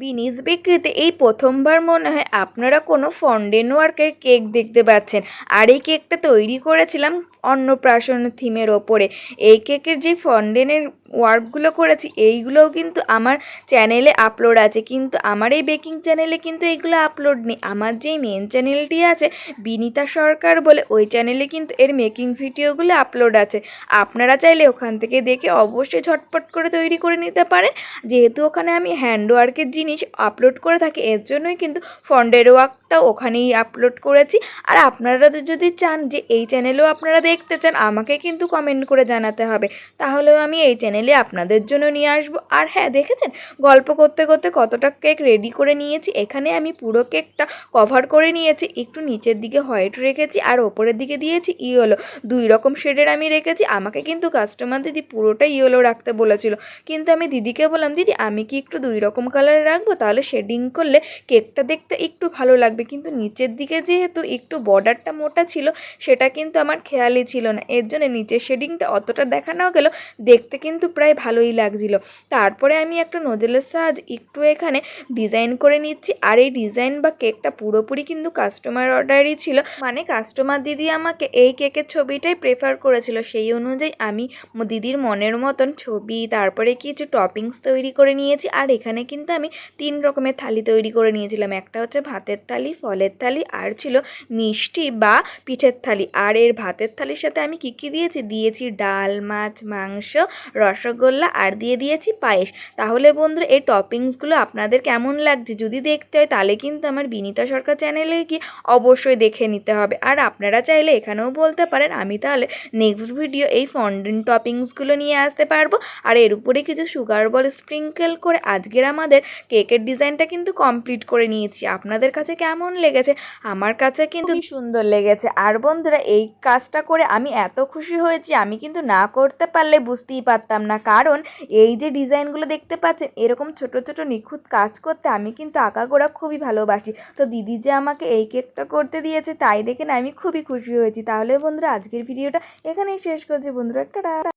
বিনিস বিক্রিতে এই প্রথমবার মনে হয় আপনারা কোনো ফন্ডেন ওয়ার্কের কেক দেখতে পাচ্ছেন। আর এই কেকটা তৈরি করেছিলাম অন্নপ্রাশন থিমের ওপরে। এই কেকের যে ফন্ডেনের ওয়ার্কগুলো করেছি, এইগুলোও কিন্তু আমার চ্যানেলে আপলোড আছে। কিন্তু আমার এই বেকিং চ্যানেলে কিন্তু এইগুলো আপলোড নেই। আমার যেই মেন চ্যানেলটি আছে, বিনিতা সরকার বলে, ওই চ্যানেলে কিন্তু এর মেকিং ভিডিওগুলো আপলোড আছে। আপনারা চাইলে ওখান থেকে দেখে অবশ্যই ঝটপট করে তৈরি করে নিতে পারেন। যেহেতু ওখানে আমি হ্যান্ড ওয়ার্কের জিনিস আপলোড করে থাকি, এর জন্যই কিন্তু ফন্ডের ওয়ার্কটা ওখানেই আপলোড করেছি। আর আপনারা যদি চান যে এই চ্যানেলেও আপনারা দেখতে চান, আমাকে কিন্তু কমেন্ট করে জানাতে হবে। তাহলেও আমি এই চ্যানেলে আপনাদের জন্য নিয়ে আসব। আর হ্যাঁ দেখেছেন? গল্প করতে করতে কতটা কেক রেডি করে নিয়েছি। এখানে আমি পুরো কেকটা কভার করে নিয়েছি। একটু নিচের দিকে হোয়াইট রেখেছি আর ওপরের দিকে দিয়েছি ইয়েলো। দুই রকম শেডের আমি রেখেছি। আমাকে কিন্তু কাস্টমার দিদি পুরোটা ইয়েলো রাখতে বলেছিল। কিন্তু আমি দিদিকে বললাম, দিদি, আমি কি একটু দুই রকম কালার রাখব? তাহলে শেডিং করলে কেকটা দেখতে একটু ভালো লাগবে। কিন্তু নিচের দিকে যেহেতু একটু বর্ডারটা মোটা ছিল, সেটা কিন্তু আমার খেয়ালই ছিল না। এর জন্য নিচের শেডিংটা অতটা দেখানো গেল দেখতে কিন্তু প্রায় ভালোই লাগছিল। তারপরে আমি একটা নোজেলের সাহায্যে একটু এখানে ডিজাইন করে নিচ্ছি। আর এই ডিজাইন বা কেকটা পুরোপুরি কিন্তু কাস্টমার অর্ডারই ছিল। মানে কাস্টমার দিদি আমাকে এই কেকের ছবিটাই প্রেফার করেছিল। সেই অনুযায়ী আমি দিদির মনের মতন ছবি, তারপরে কিছু টপিংস তৈরি করে নিয়েছি। আর এখানে কিন্তু আমি তিন রকমের থালি তৈরি করে নিয়েছিলাম। একটা হচ্ছে ভাতের থালি, ফলের থালি, আর ছিল মিষ্টি বা পিঠের থালি। আর এর ভাতের থালির সাথে আমি কী কী দিয়েছি? দিয়েছি ডাল, মাছ, মাংস রসগোল্লা আর দিয়ে দিয়েছি পায়েস। তাহলে বন্ধুরা, এই টপিংসগুলো আপনাদের কেমন লাগছে? যদি দেখতে হয়, তাহলে কিন্তু আমার বিনীতা সরকার চ্যানেলে গিয়ে অবশ্যই দেখে নিতে হবে। আর আপনারা চাইলে এখানেও বলতে পারেন, আমি তাহলে নেক্সট ভিডিও এই ফন্ডেন টপিংসগুলো নিয়ে আসতে পারব। আর এর উপরে কিছু সুগার বল স্প্রিঙ্কেল করে আজকের আমাদের কেকের ডিজাইনটা কিন্তু কমপ্লিট করে নিয়েছি। আপনাদের কাছে কেমন লেগেছে? আমার কাছে কিন্তু সুন্দর লেগেছে। আর বন্ধুরা, এই কাজটা করে আমি এত খুশি হয়েছি, আমি কিন্তু না করতে পারলে বুঝতেই পারতাম না। কারণ এই যে ডিজাইনগুলো দেখতে পাচ্ছেন, এরকম ছোট ছোট, নিখুঁত কাজ করতে আমি কিন্তু আঁকা গোড়া খুবই ভালোবাসি। তো দিদি যে আমাকে এই কেকটা করতে দিয়েছে, তাই দেখে না আমি খুবই খুশি হয়েছি। তাহলে বন্ধুরা, আজকের ভিডিওটা এখানেই শেষ করছি। বন্ধুরা, টাটা!